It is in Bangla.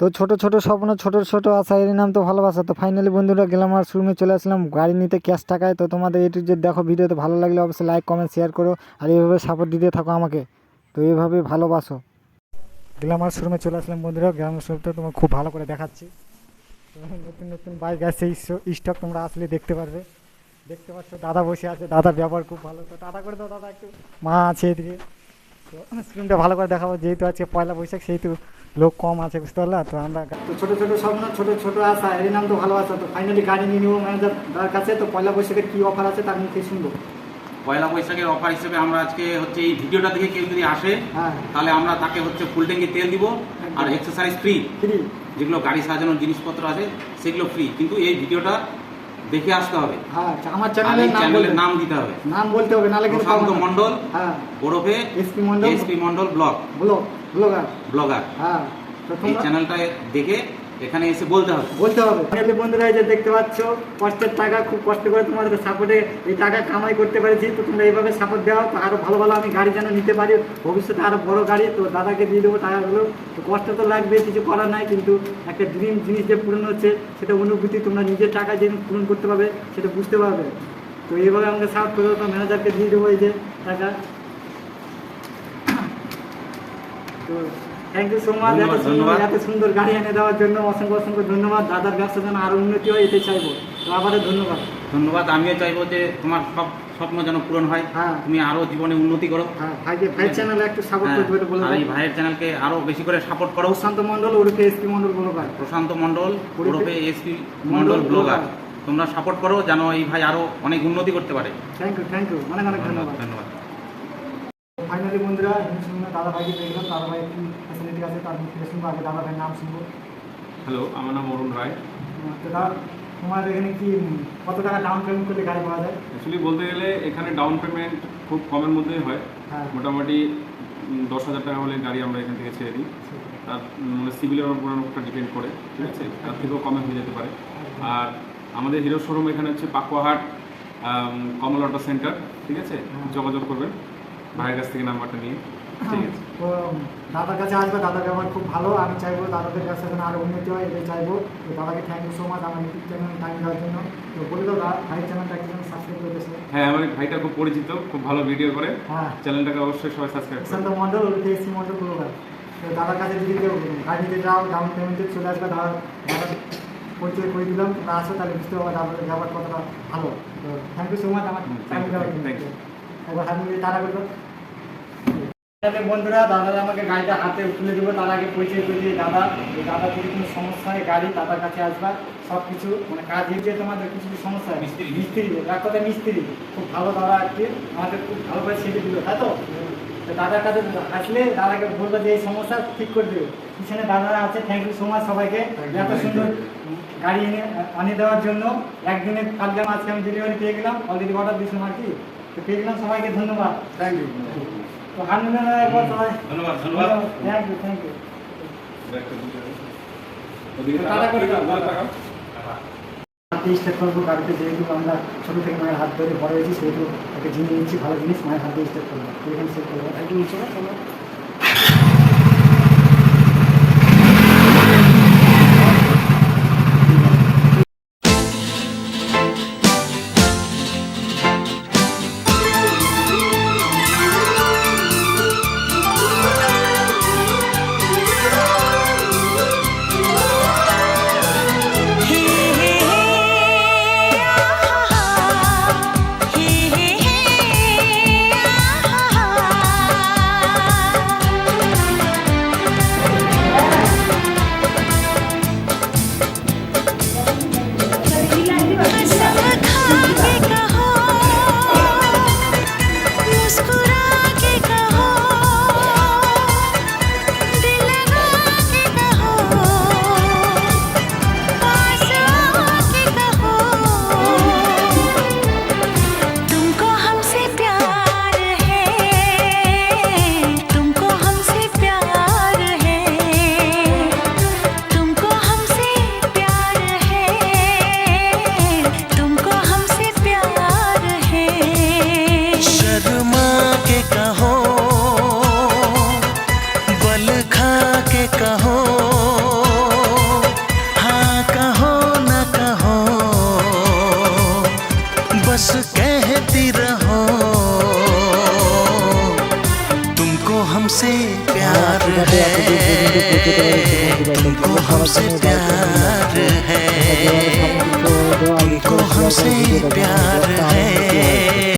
তো ছোট ছোট স্বপ্ন, ছোট ছোট আশা এর নাম তো ভালোবাসা। তো ফাইনালি বন্ধুরা গেলাম আর শোরুমে চলে আসলাম। গাড়ি নিতে ক্যাশ টাকায়। তো তোমাদের এটু যে দেখো ভিডিওতে ভালো লাগলে অবশ্যই লাইক কমেন্ট শেয়ার করো। আর এইভাবে সাপোর্ট দিতে থাকো আমাকে। তো এইভাবে ভালোবাসো। গ্ল্যামার শোরুমে চলে আসলাম বন্ধুরা। গ্ল্যামার শোরুমটা তোমার খুব ভালো করে দেখাচ্ছি। নতুন নতুন বাইক আছে স্টক তোমরা আসলে দেখতে পারবে। দেখতে পাচ্ছ দাদা বসে আছে। দাদার ব্যবহার খুব ভালো। তো দাদা করে দাও, দাদা একটু। মা আছে এদিকে। স্ক্রিনটা ভালো করে দেখাবো যেহেতু আজকে পয়লা বৈশাখ সেহেতু লোক কম আছে বুঝতে পারলা? তো আমরা তো ছোটো ছোটো স্বপ্ন ছোটো ছোটো আশা এর নাম তো ভালো ভালোবাসা। তো ফাইনালি গাড়ি নিয়ে নেব ম্যানেজার কাছে তো পয়লা বৈশাখের কী অফার আছে তার মুখে শুনব। পয়লা বৈশাখের অফার হিসেবে আমরা আজকে হচ্ছে এই ভিডিওটা দেখে কেউ যদি আসে হ্যাঁ। তাহলে আমরা তাকে হচ্ছে ফুল ট্যাঙ্কি তেল দিব আর এক্সারসাইজ ফ্রি ফ্রি যেগুলো গাড়ি সাজানোর জিনিসপত্র আছে সেগুলো ফ্রি কিন্তু এই ভিডিওটা দেখে আসতে হবে। হ্যাঁ আমার চ্যানেলের নাম চ্যানেলের নাম দিতে হবে। নাম বলতে হবে কিন্তু প্রশান্ত মন্ডল হ্যাঁ। ওরফে SP Mondal SP Mondal blog. Blog blogger. Blogger. হ্যাঁ তো এই চ্যানেলটা দেখে এখানে এসে বলতে হবে। বলতে হবে। ফাইনালি বন্ধুরা এই যে দেখতে পাচ্ছ, কষ্টের টাকা, খুব কষ্ট করে তোমাদের সাপোর্টে এই টাকা কামাই করতে পেরেছি। তো তোমরা এইভাবে সাপোর্ট দাও, তো আরও ভালো ভালো আমি গাড়ি যেন নিতে পারি। ভবিষ্যতে আরও বড় গাড়ি, তো দাদাকে দিয়ে দেবো টাকাগুলো। তো কষ্ট তো লাগবে, কিছু করার নাই, কিন্তু একটা ড্রিম জিনিস যে পূরণ হচ্ছে, সেটা অনুভূতি তোমরা নিজের টাকা যে পূরণ করতে পারবে, সেটা বুঝতে পারবে। তো এইভাবে আমাকে সাপোর্ট করে, তো ম্যানেজারকে দিয়ে দেবো এই যে টাকা। তো থ্যাংক ইউ সো মাচ এত সুন্দর এত সুন্দর গাড়ি এনে দেওয়ার জন্য অসংখ্য অসংখ্য ধন্যবাদ। দাদার ব্যবসা যেন আরও উন্নতি হয় এটাই চাইব। তো আবারও ধন্যবাদ। ধন্যবাদ আমিও চাইব যে তোমার সব স্বপ্ন যেন পূরণ হয়। হ্যাঁ। তুমি আরও জীবনে উন্নতি করো। হ্যাঁ ভাই চ্যানেলে একটু সাপোর্ট হ্যাঁ, বলে ভাইয়ের চ্যানেলকে আরও বেশি করে সাপোর্ট করো। প্রশান্ত মন্ডল ওরফে এসপি মন্ডল বলো ভাই। প্রশান্ত মন্ডল ওরফে SP Mondal Mondal blogger blogger. তোমরা সাপোর্ট করো যেন এই ভাই আরও অনেক উন্নতি করতে পারে। থ্যাংক ইউ থ্যাংক ইউ অনেক অনেক ধন্যবাদ ধন্যবাদ। ফাইনালি বন্ধুরা দাদা ভাইকে গেলাম দাদা ভাই ফ্যাসিলিটি আছে তার মুখ থেকে শুনব আগে দাদা ভাইয়ের নাম শুনব। হ্যালো আমার নাম অরুণ রায়। দাদা তোমার এখানে কি কত টাকা ডাউন পেমেন্ট করলে গাড়ি পাওয়া যায়? অ্যাকচুয়ালি বলতে গেলে এখানে ডাউন পেমেন্ট খুব কমের মধ্যেই হয়। হ্যাঁ। মোটামুটি দশ হাজার টাকা হলে গাড়ি আমরা এখান থেকে ছেড়ে দিই। তার মানে সিভিলের উপর একটা ডিপেন্ড করে ঠিক আছে? তার থেকেও কমে হয়ে যেতে পারে। আর আমাদের হিরো শোরুম এখানে হচ্ছে পাকুয়াহাট কমল অটো সেন্টার ঠিক আছে? হ্যাঁ। যোগাযোগ করবেন ভাইয়ের কাছ থেকে নাম্বারটা নিয়ে। ঠিক আছে। তো দাদার কাছে আসবে দাদার ব্যবহার খুব ভালো আমি চাইব দাদাদের কাছে যেন আরও উন্নতি হয় এটাই চাইব। তো দাদাকে থ্যাংক ইউ সো মাচ আমার ইউটিউব চ্যানেল টাইম দেওয়ার জন্য। তো বলে দাও ভাই চ্যানেলটা একটু সাবস্ক্রাইব করে দিয়েছে হ্যাঁ আমার ভাইটা খুব পরিচিত খুব ভালো ভিডিও করে। হ্যাঁ। চ্যানেলটাকে অবশ্যই সবাই সাবস্ক্রাইব প্রশান্ত করবেন মন্ডল এসি মন্ডল ব্লগার তো দাদার কাছে যদি কেউ গাড়ি নিতে যাও ডাউন পেমেন্টে চলে আসবে দাদা দাদা পরিচয় করে দিলাম তোমরা আসো তাহলে বুঝতে পারবে দাদাদের ব্যবহার কতটা ভালো। তো থ্যাংক ইউ সো মাচ আমার টাইম দেওয়ার জন্য. একবার হাত মিলিয়ে তারা করব বন্ধুরা দাদারা আমাকে গাড়িটা হাতে তুলে দেবো। তার আগে পরিচয় করে দিয়ে দাদা। এই দাদা যদি কোনো সমস্যা হয় গাড়ি দাদার কাছে আসবা। সব কিছু মানে কাজ হয়েছে তোমাদের কিছু কিছু সমস্যা হয়। মিস্ত্রি। মিস্ত্রি এক কথা মিস্ত্রি। খুব ভালো দাদা কি আমাদের খুব ভালো করে সেটে দিল তাই তো? দাদার কাছে আসলে দাদাকে বলব যে এই সমস্যা ঠিক করে দেবে। পিছনে দাদারা আছে। থ্যাংক ইউ সো মাচ সবাইকে। এত সুন্দর গাড়ি এনে আনিয়ে দেওয়ার জন্য। একদিনে কালকে আজকে আমি ডেলিভারি পেয়ে গেলাম। অলরেডি অর্ডার দিয়েছিলাম আর কি। তো পেয়ে গেলাম সবাইকে ধন্যবাদ। থ্যাংক ইউ ধন্যবাদ থ্যাংক ইউ থ্যাংক ইউ করব গাড়িতে যেহেতু আমরা ছোটো থেকে মায়ের হাত ধরে বড় হয়েছি সেহেতু একটা জিনিস নিচ্ছি ভালো জিনিস মায়ের হাতে স্টার্ট করব। তো এখানে সেট করব। একটু हमसे प्यार है। तुमको हमसे प्यार है। तुमको हमसे प्यार